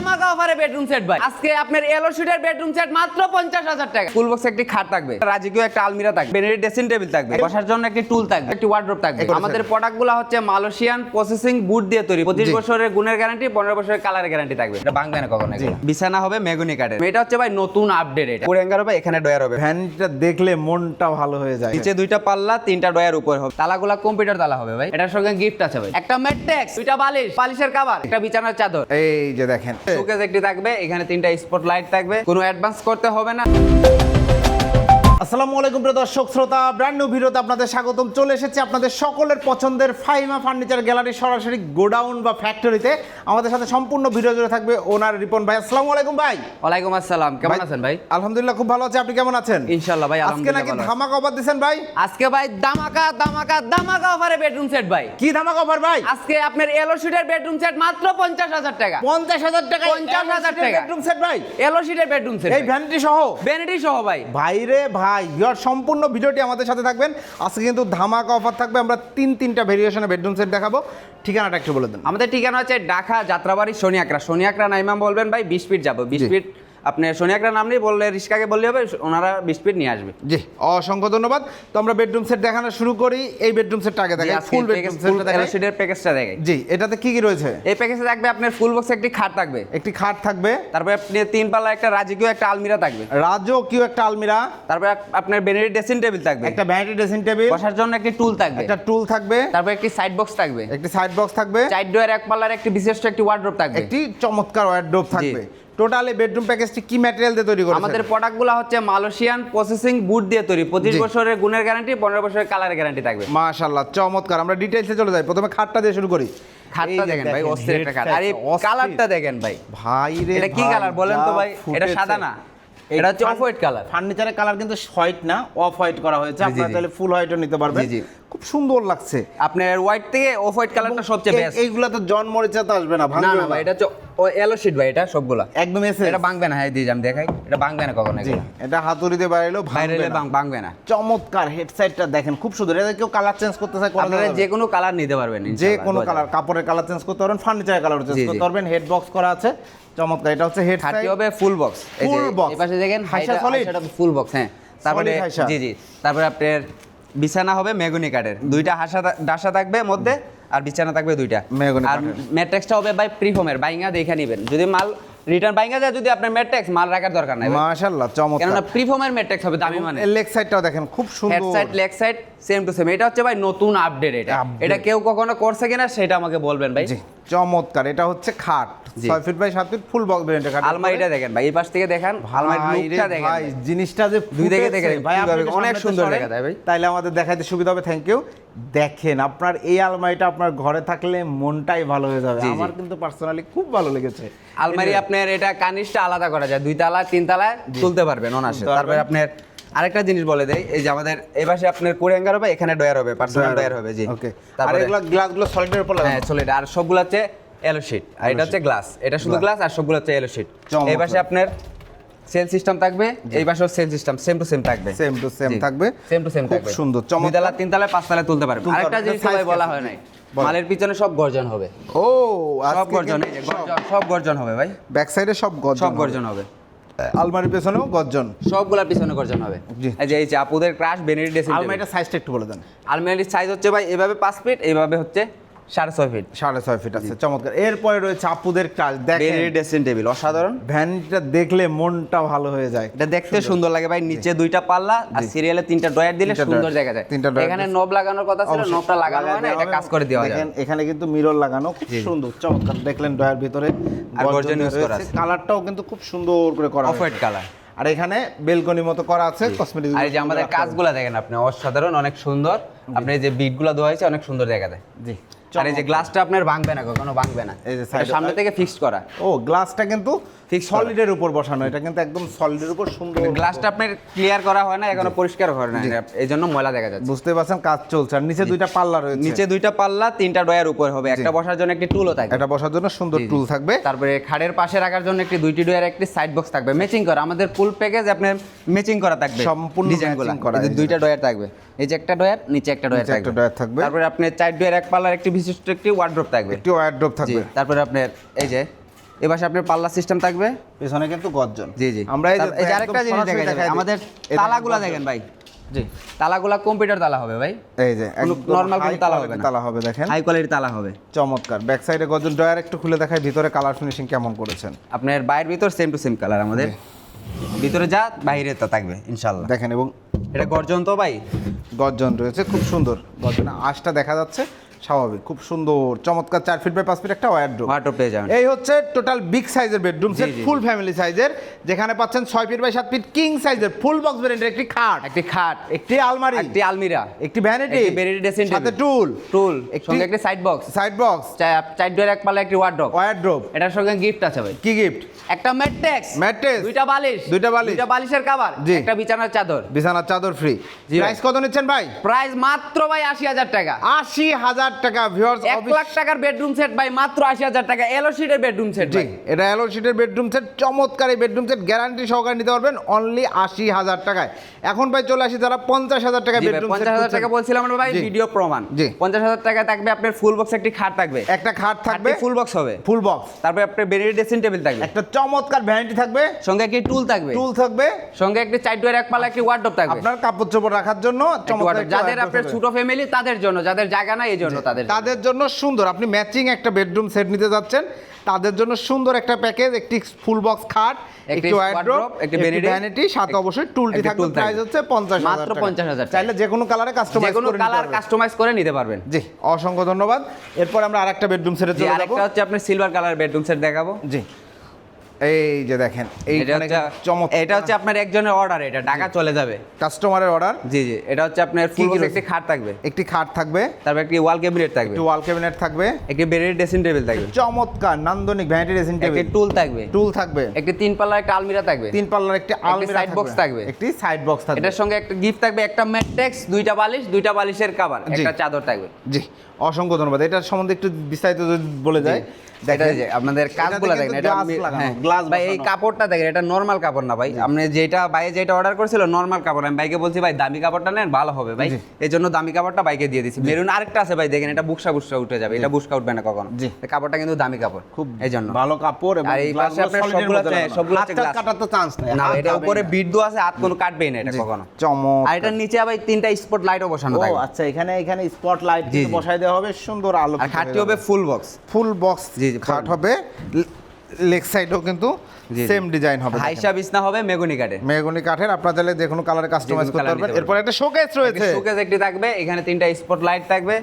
ধামাকা অফারে bedroom set ভাই। আজকে আপনার এলো শুটের বেডরুম সেট মাত্র পঞ্চাশ হাজার টাকা। ফুল বক্স একটি খাট থাকবে রাজকীয় একটা আলমিরা থাকবে বেনেরি ড্রেসিং টেবিল থাকবে। বসার জন্য একটি টুল থাকবে একটি ওয়ার্ড্রোপ থাকবে। আমাদের প্রোডাক্টগুলো হচ্ছে মালয়েশিয়ান প্রসেসিং বুট দিয়ে তৈরি। পঁচিশ বছরের গুণের গ্যারান্টি পনেরো বছরের কালারের গ্যারান্টি থাকবে। এটা বাংবে না কখনো বিছানা হবে মেগুনি কাঠের। এটা হচ্ছে ভাই নতুন আপডেট এটা। হবে এখানে ডয়ার হবে। ভ্যানটা দেখলে মনটা ভালো হয়ে যায়। নিচে দুইটা পাল্লা তিনটা ডয়ার উপর হবে। তালাগুলা কম্পিউটার তালা হবে ভাই। এটার সঙ্গে গিফট আছে ভাই। একটা ম্যাট্রেক্স দুইটা বালিশ বালিশের কভার একটা বিছানার চাদর। এই যে দেখেন। শোকেস একটি থাকবে এখানে তিনটা স্পট লাইট থাকবে। কোনো অ্যাডভান্স করতে হবে না। আসসালামু আলাইকুম প্রিয় দর্শক শ্রোতা ব্র্যান্ড নিউ ভিডিওতে আপনাদের স্বাগতম। চলে এসেছে আপনাদের সকলের পছন্দের ফাইমা ফার্নিচার গ্যালারি সরাসরি গোডাউন বা ফ্যাক্টরিতে আমাদের সাথে সম্পূর্ণ ভিডিও জুড়ে থাকবে ওনার রিপন ভাই। আসসালামু আলাইকুম ভাই। ওয়ালাইকুম আসসালাম কেমন আছেন ভাই? আলহামদুলিল্লাহ খুব ভালো আছে। আপনি কেমন আছেন? ইনশাল্লাহ ভাই আজকে নাকি ধামাকা অফার দিছেন ভাই? আজকে ভাই দামাকা ধামাকা দামাকা অফারে বেডরুম সেট ভাই। কি ধামাকা অফার ভাই? আজকে আপনার এলো শুটের বেডরুম সেট মাত্র পঞ্চাশ হাজার টাকা। পঞ্চাশ হাজার টাকা 50,000 টাকা। বেডরুম সেট ভাই? এলো শুটের বেডরুম সেট এই ভ্যানিটি সহ? ভ্যানিটি সহ ভাই। ভাইরে ভাই ইয়ার সম্পূর্ণ ভিডিওটি আমাদের সাথে থাকবেন। আজকে কিন্তু ধামাকা অফার থাকবে আমরা তিন তিনটা ভেরিয়েশনে বেডরুম সেট দেখাবো। ঠিকানাটা একটু বলে দেন। আমাদের ঠিকানা হচ্ছে ঢাকা যাত্রাবাড়ি সোনিয়াকরা সোনিয়াকরা নাইমাম বলবেন ভাই বিশ ফিট যাব বিশ ফিট আপনি সোনিয়াকড়া নাম নিয়ে বললে রিস্কাকে বললে হবে ওনারা বিশ ফিট নিয়ে আসবে। জি অসংখ্য ধন্যবাদ। তো আমরা বেডরুম সেট দেখানো শুরু করি এই বেডরুম সেটটা আগে দেখাই ফুল বেডরুম সেটটা দেখাই। এলসিডির প্যাকেজটা দেখে জি এটাতে কি কি রয়েছে? এই প্যাকেজে থাকবে আপনার ফুল বক্স একটি খাট থাকবে। একটি খাট থাকবে। তারপরে আপনি তিন পাল্লা একটা রাজকীয় একটা আলমিরা থাকবে। রাজকীয় একটা আলমিরা। তারপরে আপনার বেনেরি ড্রেসিং টেবিল থাকবে। একটা ভ্যানিটি ড্রেসিং টেবিল বসার জন্য একটি টুল থাকবে। একটা টুল থাকবে। তারপরে একটি সাইড বক্স থাকবে। একটি সাইড বক্স থাকবে। চার ডোয়ের এক পাল্লার একটি বিশিষ্ট একটি ওয়ার্ড্রোপ থাকবে। একটি চমৎকার ওয়ার্ড্রোব থাকবে। টোটালি বেডরুম প্যাকেজটি কি ম্যাটেরিয়াল দিয়ে তৈরি করেছেন? আমাদের প্রোডাক্টগুলো হচ্ছে মালয়েশিয়ান প্রসেসিং বুট দিয়ে তৈরি। পঁচিশ জি। বছরের গুণের গ্যারান্টি পনেরো বছরের কালারের গ্যারান্টি থাকবে। মাশাআল্লাহ চমৎকার। আমরা ডিটেইলসে চলে যাই। প্রথমে খাটটা দিয়ে শুরু করি। খাটটা দেখেন ভাই অস্থির একটা খাট। আর এই কালারটা দেখেন ভাই। ভাই রে এটা কি কালার বলেন তো ভাই এটা সাদা না? এটা হচ্ছে অফ হোয়াইট কালার ফার্নিচারের কালার কিন্তু হোয়াইট না অফ হোয়াইট করা হয়েছে। আপনারা তাহলে ফুল হোয়াইটও নিতে পারবেন। জি। খুব সুন্দর লাগছে। আপনার হোয়াইট থেকে অফ হোয়াইট কালারটা সবচেয়ে এই- বেস্ট এইগুলা তো জন মরিচা তো আসবে না না না ভাই এটা হচ্ছে এলো শিট ভাই এটা সবগুলা? একদম এসে এটা ভাঙবে না? হ্যাঁ দিয়ে আমি দেখাই। এটা ভাঙবে না কখনো এটা হাতুড়িতে বাইরে ভাঙবে না। ভাঙ- ভাঙবে না। চমৎকার হেডসাইটটা দেখেন খুব সুন্দর। এটা কেউ কালার চেঞ্জ করতে চায় আপনারা যে কোনো কালার নিতে পারবেন যে কোনো কালার কাপড়ের কালার চেঞ্জ করতে পারবেন ফার্নিচারের কালার চেঞ্জ করতে পারবেন হেড বক্স করা আছে। চমৎকার এটা হচ্ছে হেড খাটটি হবে ফুল বক্স Full box। এই পাশে দেখেন হাইসা solid? ফুল বক্স হ্যাঁ। তারপরে জি জি। তারপরে আপনার বিছানা হবে মেগুনি কাঠের। দুইটা হাসা ডাসা থাকবে মধ্যে আর বিছানা থাকবে দুইটা। আর। ম্যাট্রেক্সটা হবে ভাই প্রিফর্মের বাইঙ্গা দেখে নেবেন। যদি মাল রিটার্ন বাইঙ্গা যায় যদি আপনার ম্যাট্রেক্স মাল রাখার দরকার নাই। মাশাআল্লাহ চমৎকার। কেননা প্রিফর্মের ম্যাট্রেক্স হবে দামি মানে লেগ সাইডটাও দেখেন খুব সুন্দর। Head side leg side same to same এটা হচ্ছে ভাই নতুন আপডেট এটা। এটা কেউ কখনো করছে কিনা সেটা আমাকে বলবেন ভাই। জি। চমৎকার এটা হচ্ছে খাট। ছয় ফিট বাই সাত ফিট ফুল ভেরিয়েন্টের খাট। আলমারিটা দেখেন ভাই এই পাশ থেকে দেখেন লুকটা দেখেন ভাই। জিনিসটা যে দুই ফুটেছে, দেখেন, ভাই অনেক সুন্দর দেখা যায় ভাই। তাইলে আমাদের দেখাইতে সুবিধা হবে থ্যাংক ইউ দেখেন আপনার এই আলমারিটা আপনার ঘরে থাকলে মনটাই ভালো হয়ে যাবে। আমার কিন্তু পার্সোনালি খুব ভালো লেগেছে। আলমারি আপনার এটা কানিসটা আলাদা করা যায় দুই তালা তিন তালায় তুলতে পারবেন অনাসে তারপরে আপনার আরেকটা জিনিস বলে দেয় এই যে আমাদের এই পাশে আপনার কুড়িয়াঙ্গার হবে এখানে ডয়ার হবে পার্সোনাল ডয়ার হবে জি। ওকে। আর এগুলো গ্লাসগুলো সলিডের উপর হ্যাঁ এটা আর সবগুলো হচ্ছে এলো শিট আর এটা হচ্ছে গ্লাস এটা শুধু গ্লাস আর সবগুলো হচ্ছে এলো শিট এই পাশে আপনার সেল সিস্টেম থাকবে এই পাশেও cell system same to same থাকবে। সেম টু সেম থাকবে। সেম টু সেম খুব সুন্দর চমৎকার। তিন তালায় পাঁচ তালায় তুলতে পারবে। আরেকটা জিনিস সবাই বলা হয় নাই। মালের পিছনে সব গর্জন হবে। ও সব গর্জন সব গর্জন হবে ভাই। ব্যাক সাইডে সব গর্জন সব গর্জন হবে। আলমারির পেছনেও গর্জন। সবগুলা পেছনে গর্জন হবে। এই যে এই যে আপুদের ক্রাশ বেনেরি ড্রেসিং আলমারিটা সাইজটা একটু বলে দেন। আলমারির সাইজ হচ্ছে ভাই এভাবে পাঁচ ফিট এইভাবে হচ্ছে সাড়ে ছয় ফিট সাড়ে ছয় ফিট আছে চমৎকার। এরপরে রয়েছে আপুদের কাজ দেখেন। ড্রেসিং টেবিল অসাধারণ। ভ্যানটা দেখলে মনটা ভালো হয়ে যায়। এটা দেখতে সুন্দর। লাগে ভাই নিচে দুইটা পাল্লা আর সিরিয়ালে তিনটা ডয়ার দিলে সুন্দর। দেখা যায়। তিনটা এখানে নব লাগানোর কথা ছিল। নবটা লাগানো হয় না এটা কাজ করে দেওয়া যায়। এখানে কিন্তু মিরর লাগানো খুব সুন্দর চমৎকার। দেখলেন ডয়ার ভিতরে আর গর্জন use করা আছে। কালারটাও কিন্তু খুব সুন্দর করে করা অফ হোয়াইট কালার আর এখানে বেলকনি মতো করা আছে কসমেটিক আর যে আমাদের কাজগুলা দেখেন আপনি অসাধারণ অনেক সুন্দর। আপনি যে বিটগুলো দেওয়া হয়েছে অনেক সুন্দর দেখা যায় জি। আর এই যে গ্লাসটা আপনার ভাঙবে না কখনো ভাঙবে না। এই যে সামনে থেকে ফিক্সড করা। ও গ্লাসটা কিন্তু করা। সলিডের উপর বসানো এটা কিন্তু একদম সলিডের উপর সুন্দর গ্লাসটা আপনার ক্লিয়ার করা হয় না এখনও পরিষ্কার হয় না এই জন্য ময়লা দেখা যাচ্ছে। বুঝতে পারছেন কাজ চলছে। আর নিচে দুইটা পাল্লা রয়েছে। নিচে দুইটা পাল্লা তিনটা ডয়ার উপর হবে। একটা বসার জন্য একটি টুলও থাকবে এটা বসার জন্য সুন্দর। টুল থাকবে। তারপরে খাটের পাশে রাখার জন্য একটি দুইটি ডয়ার একটি সাইড বক্স থাকবে। ম্যাচিং করা। আমাদের ফুল প্যাকেজ আপনার ম্যাচিং করা থাকবে সম্পূর্ণ matching করা, দুইটা ডয়ার থাকবে। এই যে একটা ডয়ার নিচে একটা ডয়ার নিচে একটা ডয়ার থাকবে। তারপরে আপনার চার ডয়ার এক পাল্লার একটি বিশিষ্ট একটি ওয়ার্ড্রপ থাকবে। একটি ওয়ারড্রপ থাকবে। তারপরে আপনার এই যে এবার আপনার পাল্লা সিস্টেম থাকবে। পেছনে কিন্তু গর্জন। জি জি। আমরা এই যে আরেকটা জিনিস সরাসরি দেখা যাবে দেখাই আমাদের তালাগুলা দেখেন ভাই। জি। তালাগুলা কম্পিউটার তালা হবে ভাই। এই যে normal কোনো তালা হবে না। তালা হবে দেখেন। হাই কোয়ালিটির তালা হবে। চমৎকার। ব্যাক সাইডে গর্জন ডয়ার একটু খুলে দেখায় ভিতরে কালার ফিনিশিং কেমন করেছেন। আপনার বাইরের ভিতর সেম টু সেম কালার আমাদের। ভিতরে যা বাইরে তা থাকবে ইনশাল্লাহ। দেখেন এবং এটা গর্জন তো ভাই? গর্জন রয়েছে খুব সুন্দর গর্জন। আশটা দেখা যাচ্ছে স্বাভাবিক। খুব সুন্দর চমৎকার চার ফিট বাই পাঁচ ফিট একটা ওয়ার্ড্রোব ওয়াটার পেয়ে যাবেন। এই হচ্ছে টোটাল বিগ সাইজের বেডরুম সেট ফুল ফ্যামিলি সাইজের যেখানে পাচ্ছেন ছয় ফিট বাই সাত ফিট কিং সাইজের ফুল বক্স ভেরিয়েন্টের একটি খাট। একটি খাট একটি আলমারি। একটি আলমিরা। একটি ভ্যানিটি vanity dressing সাথে টুল টুল একটি- সঙ্গে একটি সাইড বক্স সাইড বক্স চার ডোর এক পাল্লা একটি ওয়ার্ড্রপ ওয়ার্ড্রোব এটার সঙ্গে গিফট আছে ভাই। কি গিফট একটা ম্যাট্রেক্স Mattress। দুইটা বালিশ। দুইটা বালিশ। দুইটা বালিশের কভার। একটা বিছানার চাদর। বিছানার চাদর ফ্রি প্রাইস কত নিচ্ছেন ভাই? প্রাইস মাত্র ভাই আশি হাজার টাকা। আশি হাজার টাকা ভিউয়ার্স এক লাখ টাকার বেডরুম সেট ভাই মাত্র আশি হাজার টাকা। এলো বেডরুম সেট জি এটা এলো বেডরুম সেট চমৎকার এই বেডরুম সেট গ্যারান্টি সহকারে নিতে পারবেন অনলি আশি হাজার টাকায়। এখন ভাই চলে আসি যারা পঞ্চাশ হাজার টাকা বেডরুম পঞ্চাশ হাজার টাকা বলছিলাম আমরা ভাই ভিডিও প্রমাণ। জি। পঞ্চাশ হাজার টাকা থাকবে আপনার ফুল বক্স একটি খাট থাকবে। একটা খাট থাকবে ফুল বক্স হবে। ফুল বক্স তারপরে আপনার বেরিয়ে ড্রেসিং টেবিল থাকবে। একটা চমৎকার ভ্যানিটি থাকবে। সঙ্গে একটি টুল থাকবে। টুল থাকবে। সঙ্গে একটি এক পাল্লা একটি ওয়ার্ডরোব থাকবে। আপনার কাপড় চোপড় রাখার জন্য চমৎকার যাদের আপনার ছোট ফ্যামিলি তাদের জন্য যাদের জায়গা নাই এই জন্য। তাদের জন্য। তাদের জন্য সুন্দর। আপনি ম্যাচিং একটা বেডরুম সেট নিতে যাচ্ছেন। তাদের জন্য সুন্দর একটা প্যাকেজ একটি ফুল বক্স খাট একটি একটি ভ্যানিটি সাথে অবশ্যই টুলটি থাকবে। প্রাইস হচ্ছে 50 মাত্র 50,000 টাকা। চাইলে যে কোনো কালারে কাস্টমাইজ করে নিতে কালার পারবেন। কাস্টমাইজ করে নিতে পারবেন। জি অসংখ্য ধন্যবাদ। এরপর আমরা আরেকটা বেডরুম সেটে চলে যাব। আরেকটা হচ্ছে আপনি সিলভার কালার বেডরুম সেট দেখাবো। জি। এই যে দেখেন এই এটা হচ্ছে চমৎকার। এটা হচ্ছে আপনার একজনের অর্ডার এটা ঢাকা চলে যাবে। কাস্টমারের অর্ডার জি জি এটা হচ্ছে আপনার ফুল একটি খাট থাকবে। একটি খাট থাকবে। তারপর একটি ওয়াল ক্যাবিনেট থাকবে। একটি ওয়াল ক্যাবিনেট থাকবে। একটি বেডের ড্রেসিং টেবিল থাকবে। চমৎকার নান্দনিক ভ্যানিটি ড্রেসিং একটি টেবিল টুল থাকবে। টুল থাকবে। একটি তিন পাল্লার একটা আলমিরা থাকবে। তিন পাল্লার একটি আলমিরা side box থাকবে। একটি সাইড বক্স থাকবে। এটার সঙ্গে একটা গিফট থাকবে একটা ম্যাট্রেক্স দুইটা বালিশ দুইটা বালিশের কভার। একটা চাদর থাকবে। জি অসংখ্য ধন্যবাদ। এটার সম্বন্ধে একটু বিস্তারিত যদি বলে যায় এটা আপনাদের কাজগুলো দেখেন এটা গ্লাস আমি- লাগানো গ্লাস ভাই এই কাপড়টা দেখেন এটা নরমাল কাপড় না ভাই। আপনি যেটা বাইরে যেটা অর্ডার করেছিল নরমাল কাপড়। আমি বাইকে বলছি ভাই দামি কাপড়টা নেন ভালো হবে ভাই। এই জন্য দামি কাপড়টা বাইকে দিয়ে দিছি। মেরুন আরেকটা আছে ভাই দেখেন এটা বুকসা বুকসা উঠে যাবে। এটা বুকসা উঠবে না কখনো। কাপড়টা কিন্তু দামি কাপড় খুব এই জন্য ভালো কাপড় আর এই পাশে আপনার সবগুলো সবগুলো হচ্ছে কাটার তো চান্স নেই। না এটা উপরে বিট দেওয়া আছে হাত কোনো কাটবেই না এটা কখনো। চমক আর এটার নিচে তিনটা স্পট লাইটও বসানো আচ্ছা এখানে এখানে স্পটলাইট জি, জি। বসাই দেওয়া হবে সুন্দর আলো আর খাটটি হবে ফুল বক্স ফুল বক্স জি, খাট হবে। লেগ সাইডও কিন্তু। সেম ডিজাইন হবে হাইসা বিছনা হবে মেগুনি কাটে মেগুনি কাঠের আপনারা চাইলে যে কোনো কালার কাস্টমাইজ করতে পারবেন। এরপর একটা শোকেস রয়েছে। শোকেস একটি থাকবে এখানে তিনটা স্পট লাইট থাকবে।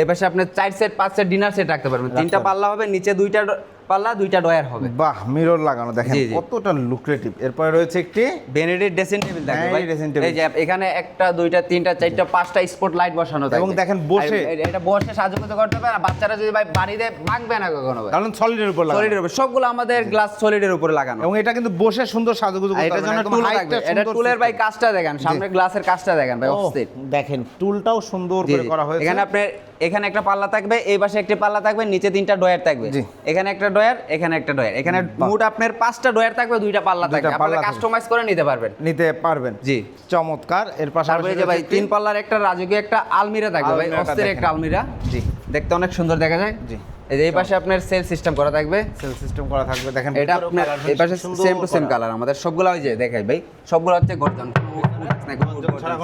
এই পাশে আপনি চার সেট পাঁচ সেট ডিনার সেট রাখতে পারবেন। তিনটা পাল্লা হবে নিচে দুইটা পাল্লা দুইটা ডয়ার হবে। বাহ মিরর লাগানো দেখেন। কতটা লুক্রেটিভ এরপরে রয়েছে একটি বেনেডির ড্রেসিং টেবিল থাকবে ভাই। dressing table। এই যে এখানে একটা দুইটা তিনটা চারটা পাঁচটা স্পট লাইট বসানো থাকবে এবং দেখেন বসে- এটা বসে সাজুগুজু করতে পারে আর বাচ্চারা যদি ভাই বাড়িতে ভাঙবে না কখনো ভাই। কারণ সলিডের উপর লাগানো। সলিডের উপর সবগুলো আমাদের গ্লাস সলিডের উপরে লাগানো। এবং এটা কিন্তু বসে সুন্দর সাজুগুজু করতে এটার জন্য টুল থাকবে এটা টুলের ভাই কাজটা দেখেন সামনে গ্লাসের কাজটা দেখেন ভাই অস্থির। দেখেন টুলটাও সুন্দর করে করা হয়েছে। এখানে আপনার এখানে একটা পাল্লা থাকবে এই পাশে একটা পাল্লা থাকবে নিচে তিনটা ডয়ার থাকবে। এখানে একটা ডয়ার এখানে একটা ডয়ার এখানে মোট আপনার পাঁচটা ডয়ার থাকবে দুইটা পাল্লা থাকবে। আপনারা কাস্টমাইজ করে নিতে পারবেন। নিতে পারবেন। জি। চমৎকার। এর পাশাপাশি ভাই তিন পাল্লার একটা রাজকীয় একটা আলমিরা থাকবে ভাই দেখেন। একটা আলমিরা। জি। দেখতে অনেক সুন্দর দেখা যায়। জি। এই যে এই পাশে আপনার সেল সিস্টেম করা থাকবে। সেল সিস্টেম করা থাকবে। দেখেন এটা আপনার এই পাশে সেম টু সেম কালার আমাদের সবগুলো ওই যে দেখাই ভাই সবগুলো হচ্ছে গর্জন।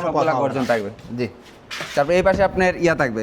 সবগুলো গর্জন থাকবে। জি। তারপরে এই পাশে আপনার ইয়া থাকবে।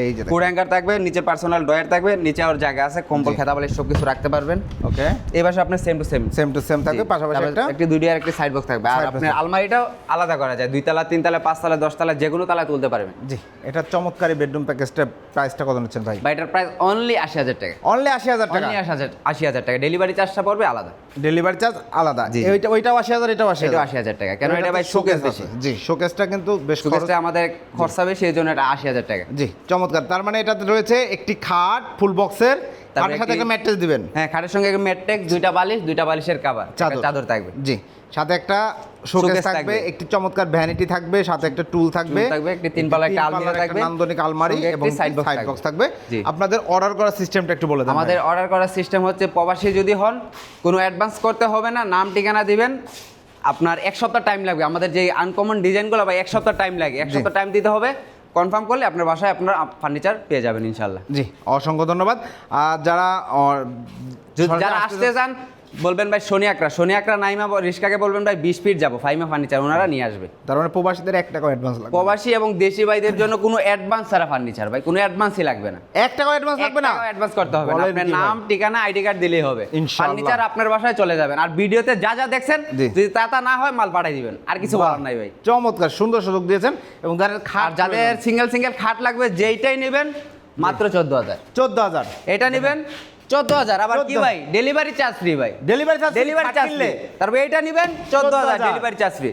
এই যে কোড অ্যাঙ্কার থাকবে নিচে পার্সোনাল ডয়ার থাকবে নিচে ওর জায়গা আছে কম্বল। খেতা বালিশ সব কিছু রাখতে পারবেন। ওকে এই পাশে আপনার same to same same to same থাকবে পাশাপাশি একটা একটি দুইটা আর একটি সাইড বক্স থাকবে। আর আপনার আলমারিটাও আলাদা করা যায়। দুই তলা তিন তলা পাঁচ তলা দশ তলা যে কোনো তুলতে পারবেন। জি এটা চমৎকারী বেডরুম প্যাকেজটা প্রাইসটা কত নিচ্ছেন ভাই? এটার প্রাইস অনলি আশি হাজার টাকা। অনলি আশি হাজার টাকা? অনলি আশি হাজার আশি হাজার টাকা। ডেলিভারি চার্জটা পড়বে আলাদা। ডেলিভারি চার্জ আলাদা। জি। ওইটা ওইটাও আশি হাজার এটাও আশি হাজার। আশি হাজার টাকা। কেন এটা ভাই শোকেস বেশি। জি শোকেসটা কিন্তু বেশ শোকেসটা আমাদের খরচা বেশি এই জন্য এটা আশি হাজার টাকা। জি চমৎকার। তার মানে এটাতে রয়েছে একটি খাট ফুল বক্সের খাটের সাথে একটা ম্যাট্রেস দিবেন। হ্যাঁ খাটের সঙ্গে মেট্রেক্স দুইটা বালিশ দুইটা বালিশের কাবার চাদর। চাদর থাকবে। জি সাথে একটা শোকেস থাকবে। একটি চমৎকার ভ্যানিটি থাকবে সাথে একটা টুল থাকবে থাকবে, একটি তিন পাল্লার একটা আলমিরা একটা থাকবে, নান্দনিক আলমারি এবং box সাইড বক্স থাকবে। আপনাদের অর্ডার করার সিস্টেমটা একটু বলে দেন আমাদের অর্ডার করার সিস্টেম হচ্ছে প্রবাসী যদি হন কোনো অ্যাডভান্স করতে হবে না নাম ঠিকানা দিবেন আপনার এক সপ্তাহ টাইম লাগবে। আমাদের যে আনকমন ডিজাইনগুলো বা এক সপ্তাহ টাইম লাগে। এক সপ্তাহ টাইম দিতে হবে কনফার্ম করলে আপনার বাসায় আপনার ফার্নিচার পেয়ে যাবেন ইনশাল্লাহ জি অসংখ্য ধন্যবাদ। আর যারা যারা আসতে চান বলবেন ভাই শনি আকরা শনি আকরা নাইমা রিস্কাকে বলবেন ভাই বিশ ফিট যাব ফাইমা ফার্নিচার ওনারা নিয়ে আসবে। তার মানে প্রবাসীদের এক টাকা অ্যাডভান্স লাগবে। প্রবাসী এবং দেশি ভাইদের জন্য কোনো অ্যাডভান্স ছাড়া ফার্নিচার ভাই কোনো অ্যাডভান্সই লাগবে না। এক টাকা অ্যাডভান্স লাগবে না? অ্যাডভান্স করতে হবে না আপনার নাম ঠিকানা আইডি কার্ড দিলেই হবে। ফার্নিচার আপনার বাসায় চলে যাবেন। আর ভিডিওতে যা যা দেখছেন। যদি তা তা না হয় মাল পাঠিয়ে দিবেন। আর কিছু বলার নাই ভাই। চমৎকার সুন্দর সুযোগ দিয়েছেন। এবং যাদের খাট যাদের সিঙ্গেল সিঙ্গেল খাট লাগবে যেইটাই নেবেন মাত্র চোদ্দ হাজার। চোদ্দ হাজার। এটা নেবেন চোদ্দ হাজার। আবার কি ভাই? ডেলিভারি চার্জ ফ্রি ভাই। Delivery charge delivery charge free তারপরে এইটা নেবেন চোদ্দ হাজার। 14,000 ডেলিভারি চার্জ ফ্রি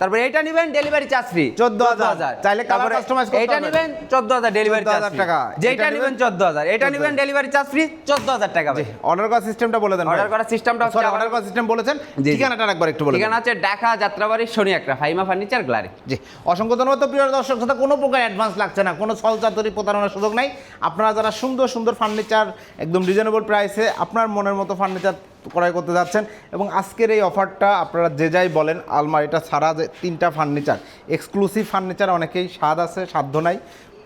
তারপরে এইটা নেবেন ডেলিভারি চার্জ ফ্রি 14,000 চাইলে customize করতে হবে। নেবেন চোদ্দ হাজার ডেলিভারি চার্জ 14,000 টাকা। যেটা নেবেন নেবেন চোদ্দ হাজার। এটা নেবেন ডেলিভারি চার্জ ফ্রি চোদ্দ হাজার টাকা ভাই। অর্ডার করার সিস্টেমটা বলে দেন অর্ডার করার সিস্টেমটা হচ্ছে অর্ডার করার সিস্টেম বলেছেন। ঠিকানাটা একবার একটু বলে ঠিকানা হচ্ছে ঢাকা যাত্রাবাড়ি শনি একটা ফাইমা ফার্নিচার গ্লারি জি অসংখ্য ধন্যবাদ। তো প্রিয় দর্শক শ্রোতা কোনো প্রকার অ্যাডভান্স লাগছে না কোনো ছলচাতুরি প্রতারণার সুযোগ নাই। আপনারা যারা সুন্দর সুন্দর ফার্নিচার একদম রিজনেবল প্রাইসে আপনার মনের মতো ফার্নিচার ক্রয় করতে যাচ্ছেন এবং আজকের এই অফারটা আপনারা যে যাই বলেন, আলমারিটা ছাড়া যে তিনটা ফার্নিচার এক্সক্লুসিভ ফার্নিচার অনেকেই স্বাদ আছে সাধ্য নাই।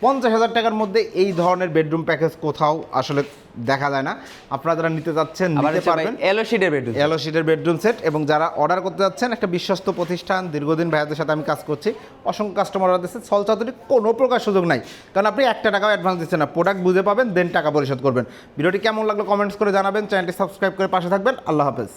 পঞ্চাশ হাজার টাকার মধ্যে এই ধরনের বেডরুম প্যাকেজ কোথাও আসলে দেখা যায় না। আপনারা যারা নিতে যাচ্ছেন নিতে পারবেন। এলো শিটের বেডরুম। এলো শিটের বেডরুম সেট এবং যারা অর্ডার করতে যাচ্ছেন একটা বিশ্বস্ত প্রতিষ্ঠান দীর্ঘদিন ভাইয়াদের সাথে আমি কাজ করছি অসংখ্য কাস্টমার অর্ডার দিচ্ছে। সল চাতুরি কোনো প্রকার সুযোগ নাই। কারণ আপনি একটা টাকাও অ্যাডভান্স দিচ্ছেন না। প্রোডাক্ট বুঝে পাবেন দেন টাকা পরিশোধ করবেন। ভিডিওটি কেমন লাগল কমেন্টস করে জানাবেন। চ্যানেলটি সাবস্ক্রাইব করে পাশে থাকবেন। আল্লাহ হাফেজ।